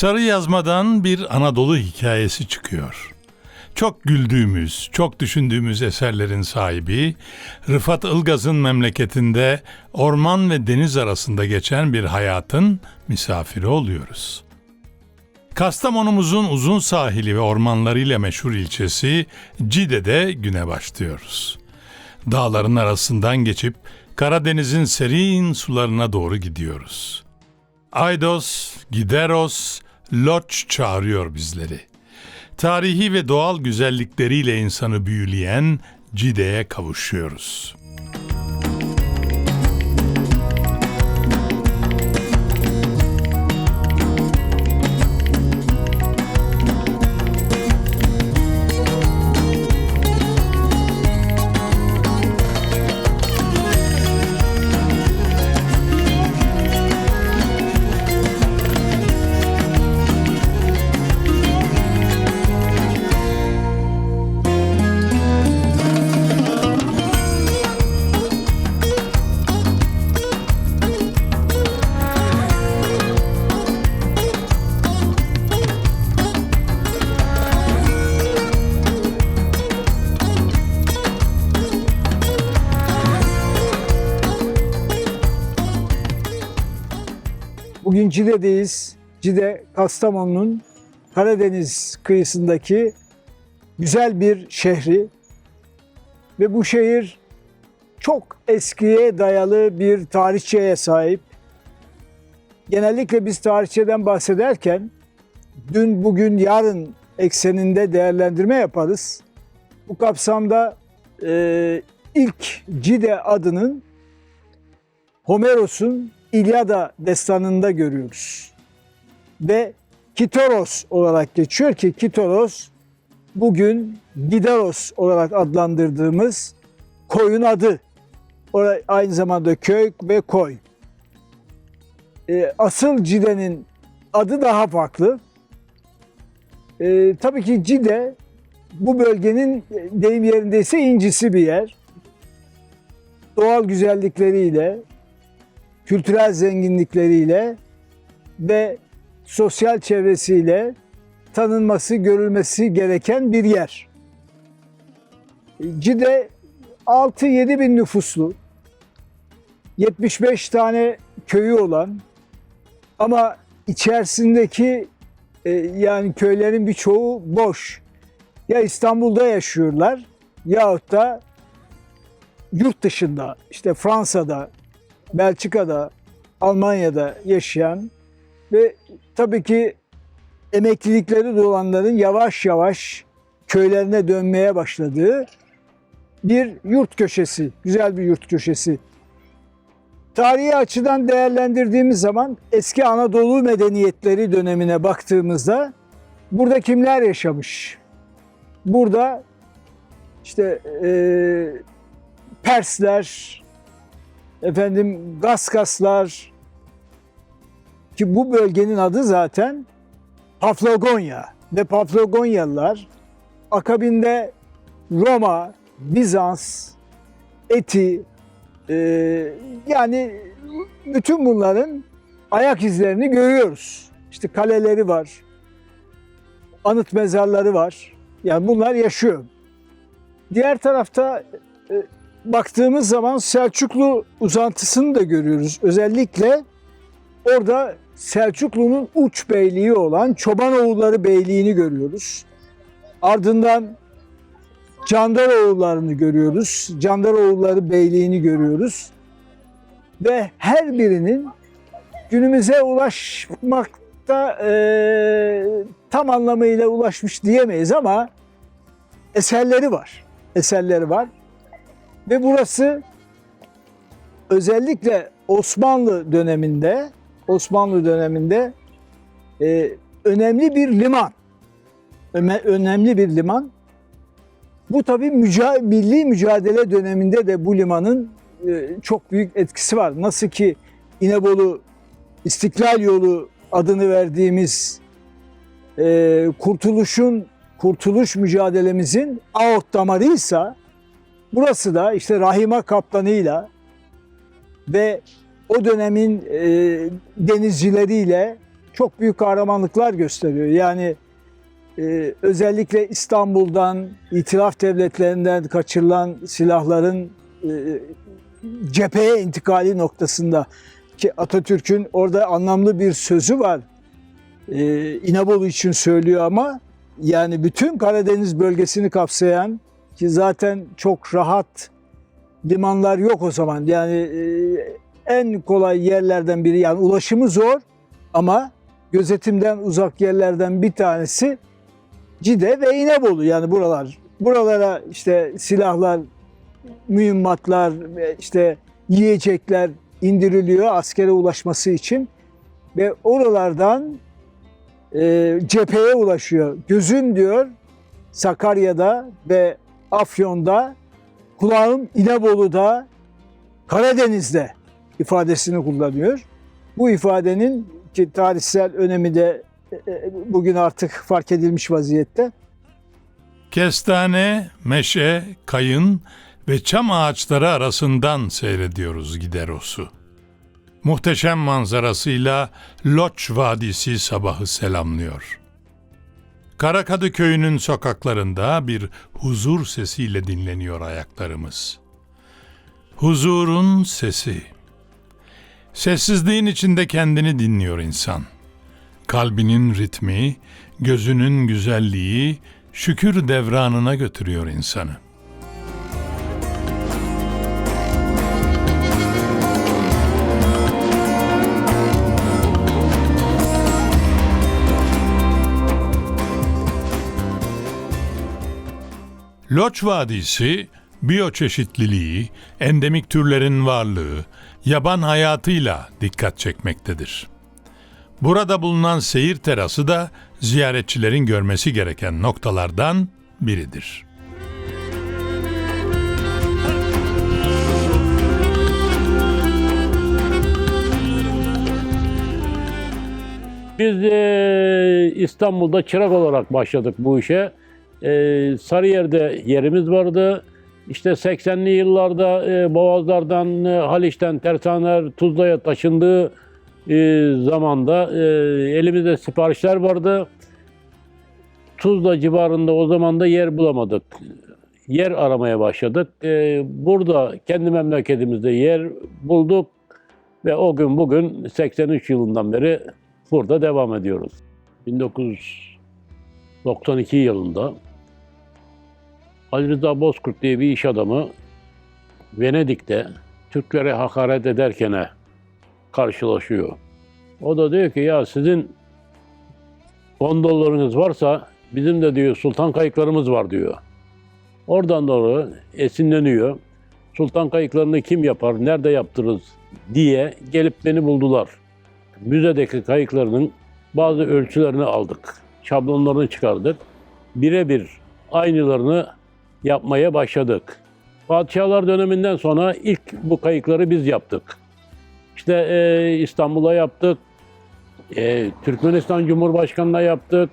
Sarı yazmadan bir Anadolu hikayesi çıkıyor. Çok güldüğümüz, çok düşündüğümüz eserlerin sahibi, Rıfat Ilgaz'ın memleketinde orman ve deniz arasında geçen bir hayatın misafiri oluyoruz. Kastamonumuzun uzun sahili ve ormanlarıyla meşhur ilçesi Cide'de güne başlıyoruz. Dağların arasından geçip Karadeniz'in serin sularına doğru gidiyoruz. Aydos, Gideros, Loç çağırıyor bizleri. Tarihi ve doğal güzellikleriyle insanı büyüleyen Cide'ye kavuşuyoruz. Cide'deyiz. Cide, Kastamonu'nun Karadeniz kıyısındaki güzel bir şehri. Ve bu şehir çok eskiye dayalı bir tarihçeye sahip. Genellikle biz tarihçeden bahsederken dün, bugün, yarın ekseninde değerlendirme yaparız. Bu kapsamda e, ilk Cide adının Homeros'un İlyada destanında görüyoruz. Ve Kitoros olarak geçiyor ki Kitoros bugün Gideros olarak adlandırdığımız koyun adı. Orası aynı zamanda köy ve koy. Ee, asıl Cide'nin adı daha farklı. Ee, tabii ki Cide bu bölgenin deyim yerindeyse incisi bir yer. Doğal güzellikleriyle, kültürel zenginlikleriyle ve sosyal çevresiyle tanınması, görülmesi gereken bir yer. Cide 6-7 bin nüfuslu, 75 tane köyü olan ama içerisindeki e, yani köylerin birçoğu boş. Ya İstanbul'da yaşıyorlar yahut da yurt dışında işte Fransa'da, Belçika'da, Almanya'da yaşayan ve tabii ki emeklilikleri dolanların yavaş yavaş köylerine dönmeye başladığı bir yurt köşesi, güzel bir yurt köşesi. Tarihi açıdan değerlendirdiğimiz zaman eski Anadolu medeniyetleri dönemine baktığımızda burada kimler yaşamış? Burada işte e, Persler, efendim Gaskaslar ki bu bölgenin adı zaten Paflagonya ve Paflagonyalılar akabinde Roma, Bizans, Eti e, yani bütün bunların ayak izlerini görüyoruz. İşte kaleleri var, anıt mezarları var. Yani bunlar yaşıyor. Diğer tarafta e, baktığımız zaman Selçuklu uzantısını da görüyoruz. Özellikle orada Selçuklu'nun uç beyliği olan Çobanoğulları Beyliği'ni görüyoruz. Ardından Candaroğullarını görüyoruz. Candaroğulları Beyliği'ni görüyoruz. Ve her birinin günümüze ulaşmakta e, tam anlamıyla ulaşmış diyemeyiz ama eserleri var. Eserleri var. Ve burası özellikle Osmanlı döneminde Osmanlı döneminde e, önemli bir liman. Öme, önemli bir liman. Bu tabii müca milli mücadele döneminde de bu limanın e, çok büyük etkisi var. Nasıl ki İnebolu İstiklal Yolu adını verdiğimiz e, kurtuluşun kurtuluş mücadelemizin aort damarıysa Burası da işte Rahima Kaplanı'yla ve o dönemin e, denizcileriyle çok büyük kahramanlıklar gösteriyor. Yani e, özellikle İstanbul'dan, itilaf devletlerinden kaçırılan silahların e, cepheye intikali noktasında ki Atatürk'ün orada anlamlı bir sözü var. E, İnebolu için söylüyor ama yani bütün Karadeniz bölgesini kapsayan ki zaten çok rahat limanlar yok o zaman. Yani e, en kolay yerlerden biri yani ulaşımı zor ama gözetimden uzak yerlerden bir tanesi Cide ve İnebolu yani buralar. Buralara işte silahlar, mühimmatlar, işte yiyecekler indiriliyor askere ulaşması için ve oralardan e, cepheye ulaşıyor. Gözüm diyor Sakarya'da ve Afyon'da, kulağım İnebolu'da, Karadeniz'de ifadesini kullanıyor. Bu ifadenin ki tarihsel önemi de e, e, bugün artık fark edilmiş vaziyette. Kestane, meşe, kayın ve çam ağaçları arasından seyrediyoruz Gideros'u. Muhteşem manzarasıyla Loç Vadisi sabahı selamlıyor. Karakadı köyünün sokaklarında bir huzur sesiyle dinleniyor ayaklarımız. Huzurun sesi. Sessizliğin içinde kendini dinliyor insan. Kalbinin ritmi, gözünün güzelliği, şükür devranına götürüyor insanı. Loç Vadisi, biyoçeşitliliği, endemik türlerin varlığı, yaban hayatıyla dikkat çekmektedir. Burada bulunan seyir terası da ziyaretçilerin görmesi gereken noktalardan biridir. Biz e, İstanbul'da çırak olarak başladık bu işe. E, Sarıyer'de yerimiz vardı. İşte 80'li yıllarda e, Boğazlardan, e, Haliç'ten tersaneler Tuzla'ya taşındığı e, zamanda e, elimizde siparişler vardı. Tuzla civarında o zaman da yer bulamadık. Yer aramaya başladık. E, burada kendi memleketimizde yer bulduk ve o gün bugün 83 yılından beri burada devam ediyoruz. 1992 yılında Ali Rıza Bozkurt diye bir iş adamı Venedik'te Türklere hakaret ederken karşılaşıyor. O da diyor ki ya sizin gondollarınız varsa bizim de diyor sultan kayıklarımız var diyor. Oradan doğru esinleniyor. Sultan kayıklarını kim yapar, nerede yaptırırız diye gelip beni buldular. Müzedeki kayıklarının bazı ölçülerini aldık. Şablonlarını çıkardık. Birebir aynılarını yapmaya başladık. Padişahlar döneminden sonra ilk bu kayıkları biz yaptık. İşte e, İstanbul'a yaptık, e, Türkmenistan Cumhurbaşkanı'na yaptık,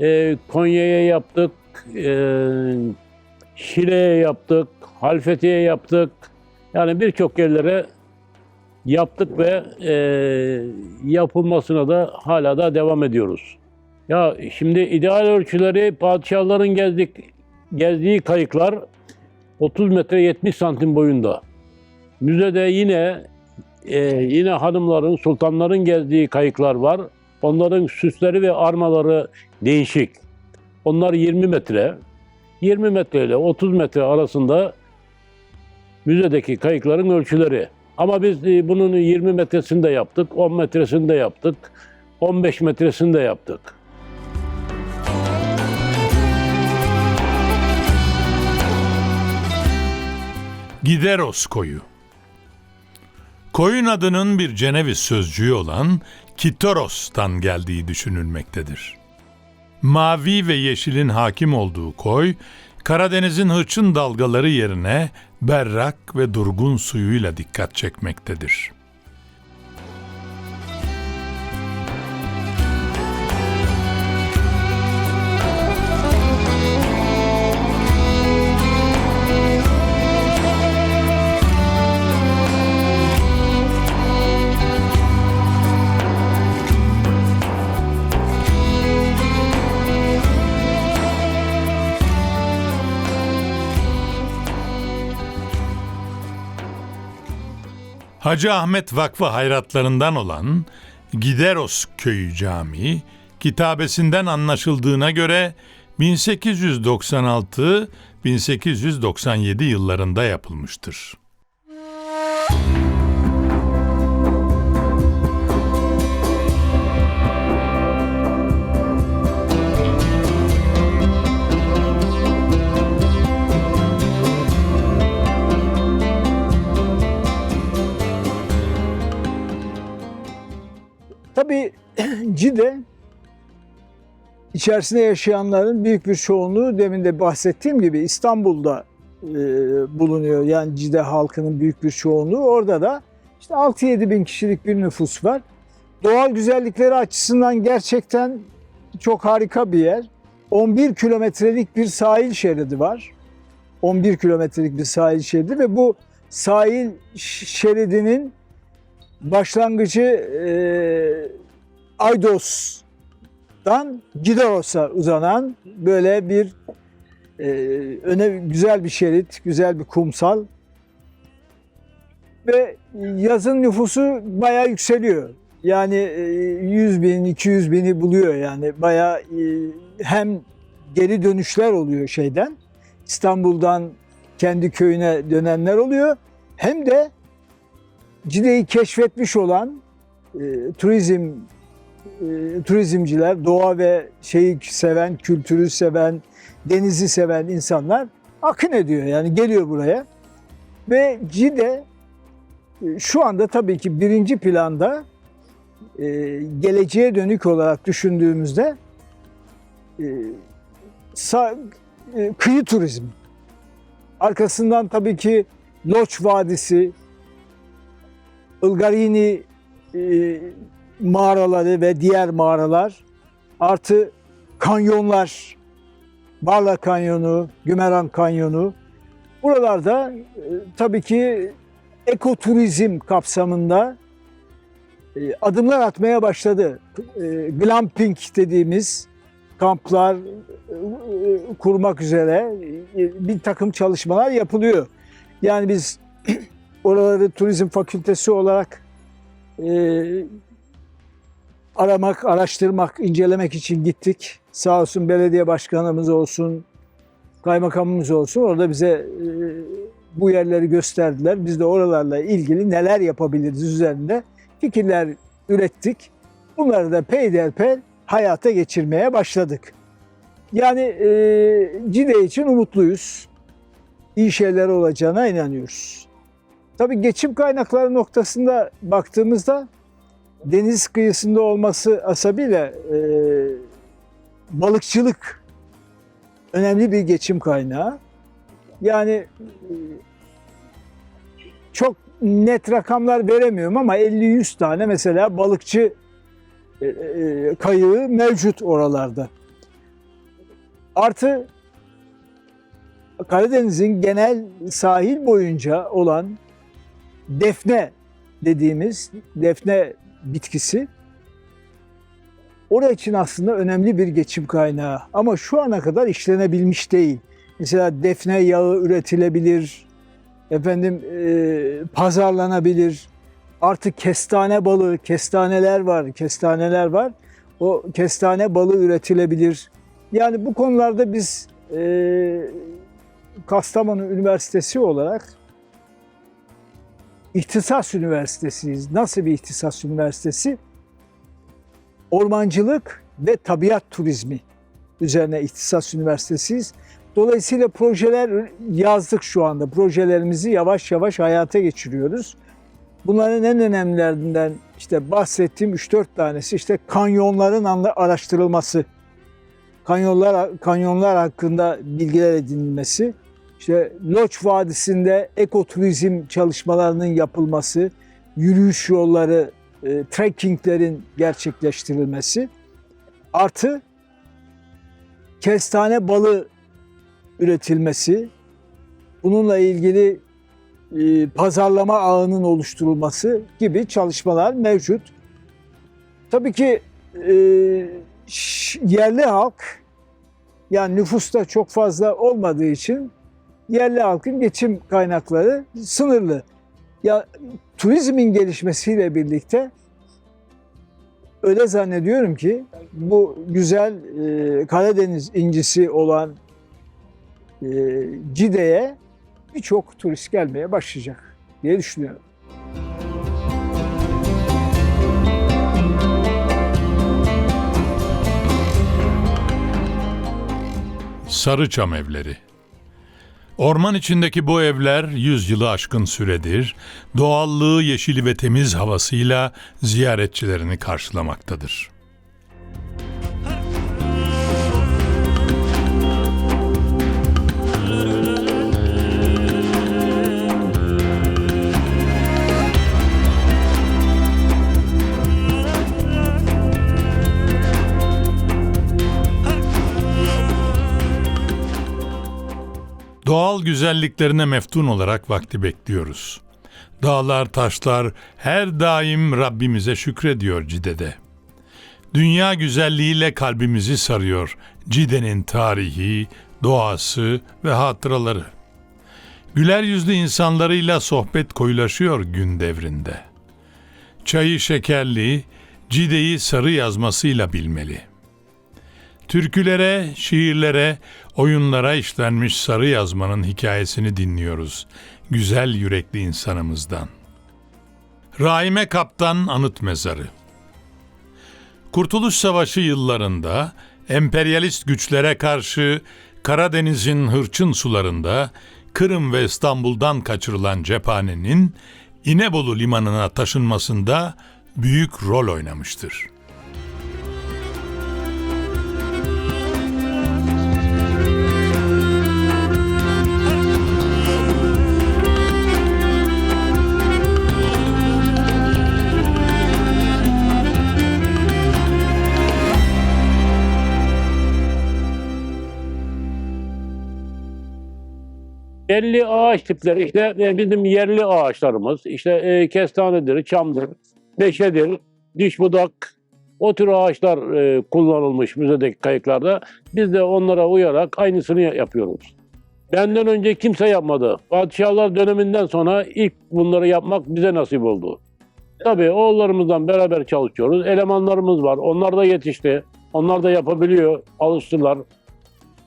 e, Konya'ya yaptık, e, Şile'ye yaptık, Halfeti'ye yaptık. Yani birçok yerlere yaptık ve e, yapılmasına da hala da devam ediyoruz. Ya şimdi ideal ölçüleri padişahların gezdik, gezdiği kayıklar 30 metre 70 santim boyunda. Müzede yine e, yine hanımların, sultanların gezdiği kayıklar var. Onların süsleri ve armaları değişik. Onlar 20 metre. 20 metre ile 30 metre arasında müzedeki kayıkların ölçüleri. Ama biz e, bunun 20 metresini de yaptık, 10 metresini de yaptık, 15 metresini de yaptık. Gideros koyu. Koyun adının bir Ceneviz sözcüğü olan Kitoros'tan geldiği düşünülmektedir. Mavi ve yeşilin hakim olduğu koy, Karadeniz'in hırçın dalgaları yerine berrak ve durgun suyuyla dikkat çekmektedir. Hacı Ahmet Vakfı hayratlarından olan Gideros Köyü Camii, kitabesinden anlaşıldığına göre 1896-1897 yıllarında yapılmıştır. Tabii Cide içerisinde yaşayanların büyük bir çoğunluğu demin de bahsettiğim gibi İstanbul'da e, bulunuyor. Yani Cide halkının büyük bir çoğunluğu. Orada da işte 6-7 bin kişilik bir nüfus var. Doğal güzellikleri açısından gerçekten çok harika bir yer. 11 kilometrelik bir sahil şeridi var. 11 kilometrelik bir sahil şeridi ve bu sahil şeridinin başlangıcı e, Aydos'tan Gideros'a uzanan böyle bir e, öne güzel bir şerit, güzel bir kumsal. Ve yazın nüfusu bayağı yükseliyor. Yani e, 100 bin, 200 bini buluyor yani. Bayağı e, hem geri dönüşler oluyor şeyden İstanbul'dan kendi köyüne dönenler oluyor. Hem de Cide'yi keşfetmiş olan e, turizm e, turizmciler, doğa ve şeyi seven, kültürü seven, denizi seven insanlar akın ediyor yani geliyor buraya. Ve Cide e, şu anda tabii ki birinci planda e, geleceğe dönük olarak düşündüğümüzde e, sa- e, kıyı turizmi. Arkasından tabii ki Loç Vadisi, Ilgarini e, mağaraları ve diğer mağaralar artı kanyonlar, Barla Kanyonu, Gümeran Kanyonu. Buralarda e, tabii ki ekoturizm kapsamında e, adımlar atmaya başladı. E, glamping dediğimiz kamplar e, e, kurmak üzere e, bir takım çalışmalar yapılıyor. Yani biz oraları turizm fakültesi olarak e, aramak, araştırmak, incelemek için gittik. Sağ olsun belediye başkanımız olsun, kaymakamımız olsun orada bize e, bu yerleri gösterdiler. Biz de oralarla ilgili neler yapabiliriz üzerinde fikirler ürettik. Bunları da peyderpey hayata geçirmeye başladık. Yani e, Cide için umutluyuz. İyi şeyler olacağına inanıyoruz. Tabii geçim kaynakları noktasında baktığımızda deniz kıyısında olması asabıyla e, balıkçılık önemli bir geçim kaynağı. Yani e, çok net rakamlar veremiyorum ama 50-100 tane mesela balıkçı e, e, kayığı mevcut oralarda. Artı Karadeniz'in genel sahil boyunca olan defne dediğimiz defne bitkisi oraya için aslında önemli bir geçim kaynağı ama şu ana kadar işlenebilmiş değil. Mesela defne yağı üretilebilir, efendim e, pazarlanabilir. Artık kestane balığı, kestaneler var, kestaneler var. O kestane balığı üretilebilir. Yani bu konularda biz e, Kastamonu Üniversitesi olarak İhtisas Üniversitesiyiz. Nasıl bir ihtisas üniversitesi? Ormancılık ve tabiat turizmi üzerine ihtisas üniversitesiyiz. Dolayısıyla projeler yazdık şu anda. Projelerimizi yavaş yavaş hayata geçiriyoruz. Bunların en önemlilerinden işte bahsettiğim 3-4 tanesi işte kanyonların araştırılması. Kanyonlar kanyonlar hakkında bilgiler edinilmesi. İşte Loç Vadisi'nde ekoturizm çalışmalarının yapılması, yürüyüş yolları, e, trekkinglerin gerçekleştirilmesi, artı kestane balı üretilmesi, bununla ilgili e, pazarlama ağının oluşturulması gibi çalışmalar mevcut. Tabii ki e, yerli halk yani nüfusta çok fazla olmadığı için yerli halkın geçim kaynakları sınırlı. Ya turizmin gelişmesiyle birlikte öyle zannediyorum ki bu güzel e, Karadeniz incisi olan e, Cide'ye birçok turist gelmeye başlayacak diye düşünüyorum. Sarıçam evleri. Orman içindeki bu evler yüzyılı aşkın süredir, doğallığı, yeşili ve temiz havasıyla ziyaretçilerini karşılamaktadır. Doğal güzelliklerine meftun olarak vakti bekliyoruz. Dağlar, taşlar her daim Rabbimize şükrediyor Cide'de. Dünya güzelliğiyle kalbimizi sarıyor Cide'nin tarihi, doğası ve hatıraları. Güler yüzlü insanlarıyla sohbet koyulaşıyor gün devrinde. Çayı şekerli, Cide'yi sarı yazmasıyla bilmeli.'' Türkülere, şiirlere, oyunlara işlenmiş sarı yazmanın hikayesini dinliyoruz. Güzel yürekli insanımızdan. Raime Kaptan Anıt Mezarı Kurtuluş Savaşı yıllarında emperyalist güçlere karşı Karadeniz'in hırçın sularında Kırım ve İstanbul'dan kaçırılan cephanenin İnebolu limanına taşınmasında büyük rol oynamıştır. Belli ağaç tipleri işte e, bizim yerli ağaçlarımız işte e, kestanedir, çamdır, meşedir, diş budak o tür ağaçlar e, kullanılmış müzedeki kayıklarda. Biz de onlara uyarak aynısını yapıyoruz. Benden önce kimse yapmadı. Padişahlar döneminden sonra ilk bunları yapmak bize nasip oldu. Tabii oğullarımızdan beraber çalışıyoruz. Elemanlarımız var. Onlar da yetişti. Onlar da yapabiliyor. Alıştılar.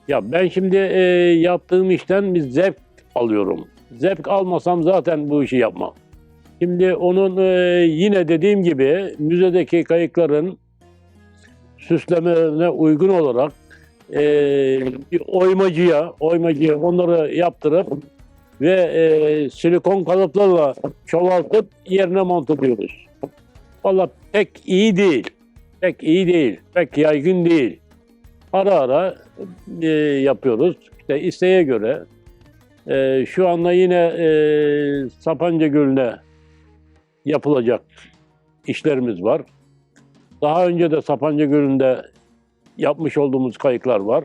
Ya ben şimdi e, yaptığım işten bir zevk alıyorum. Zevk almasam zaten bu işi yapmam. Şimdi onun e, yine dediğim gibi müzedeki kayıkların süslemelerine uygun olarak e, bir oymacıya, oymacıya onları yaptırıp ve e, silikon kalıplarla çoğaltıp yerine montuyoruz. Valla pek iyi değil. Pek iyi değil. Pek yaygın değil. Ara ara e, yapıyoruz. İşte isteğe göre. E, şu anda yine e, Sapanca Gölü'ne yapılacak işlerimiz var. Daha önce de Sapanca Gölü'nde yapmış olduğumuz kayıklar var.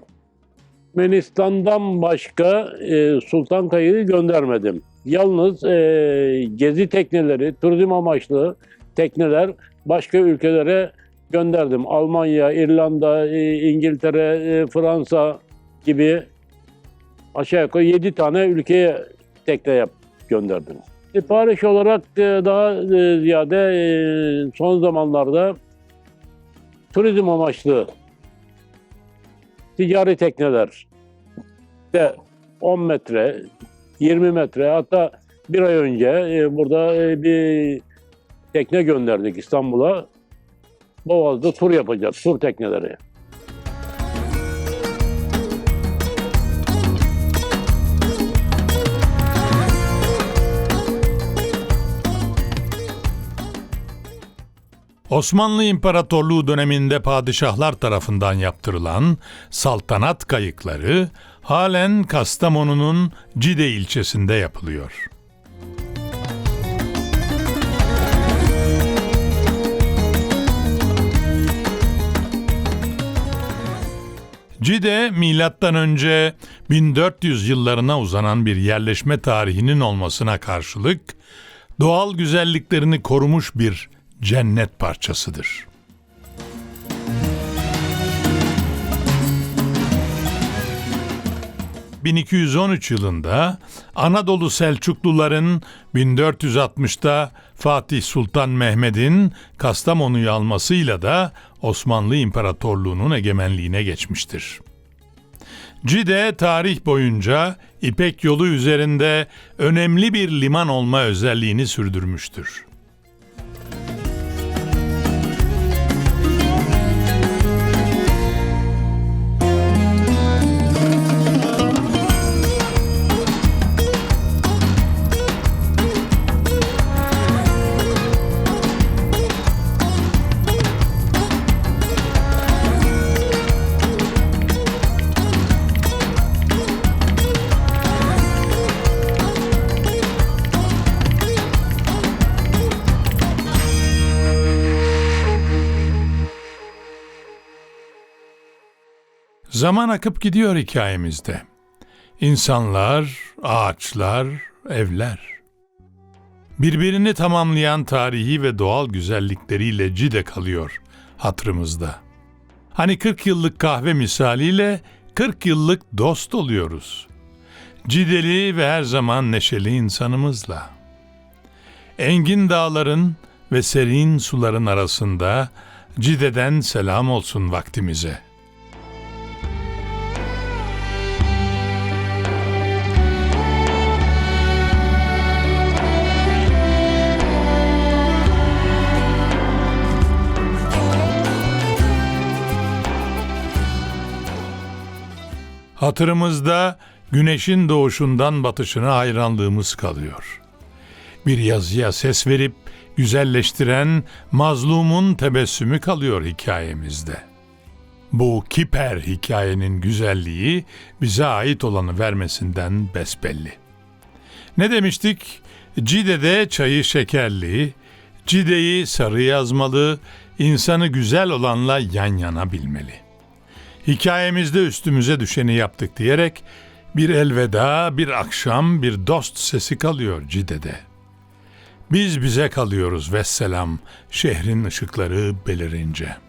Türkmenistan'dan başka e, Sultan Kayığı göndermedim. Yalnız e, gezi tekneleri, turizm amaçlı tekneler başka ülkelere gönderdim. Almanya, İrlanda, e, İngiltere, e, Fransa gibi aşağı yukarı 7 tane ülkeye tekne yap gönderdim. Sipariş olarak e, daha e, ziyade e, son zamanlarda turizm amaçlı ticari tekneler de 10 metre, 20 metre hatta bir ay önce e, burada e, bir tekne gönderdik İstanbul'a. Boğaz'da tur yapacağız, tur tekneleri. Osmanlı İmparatorluğu döneminde padişahlar tarafından yaptırılan saltanat kayıkları halen Kastamonu'nun Cide ilçesinde yapılıyor. Cide milattan önce 1400 yıllarına uzanan bir yerleşme tarihinin olmasına karşılık doğal güzelliklerini korumuş bir cennet parçasıdır. 1213 yılında Anadolu Selçukluların 1460'da Fatih Sultan Mehmet'in Kastamonu'yu almasıyla da Osmanlı İmparatorluğu'nun egemenliğine geçmiştir. Cide tarih boyunca İpek yolu üzerinde önemli bir liman olma özelliğini sürdürmüştür. Zaman akıp gidiyor hikayemizde. İnsanlar, ağaçlar, evler. Birbirini tamamlayan tarihi ve doğal güzellikleriyle Cide kalıyor hatırımızda. Hani 40 yıllık kahve misaliyle 40 yıllık dost oluyoruz. Cideli ve her zaman neşeli insanımızla. Engin dağların ve serin suların arasında Cide'den selam olsun vaktimize.'' Hatırımızda güneşin doğuşundan batışına hayranlığımız kalıyor. Bir yazıya ses verip güzelleştiren mazlumun tebessümü kalıyor hikayemizde. Bu kiper hikayenin güzelliği bize ait olanı vermesinden besbelli. Ne demiştik? Cide'de çayı şekerli, Cide'yi sarı yazmalı, insanı güzel olanla yan yana bilmeli. Hikayemizde üstümüze düşeni yaptık diyerek bir elveda, bir akşam, bir dost sesi kalıyor Cide'de. Biz bize kalıyoruz vesselam şehrin ışıkları belirince.''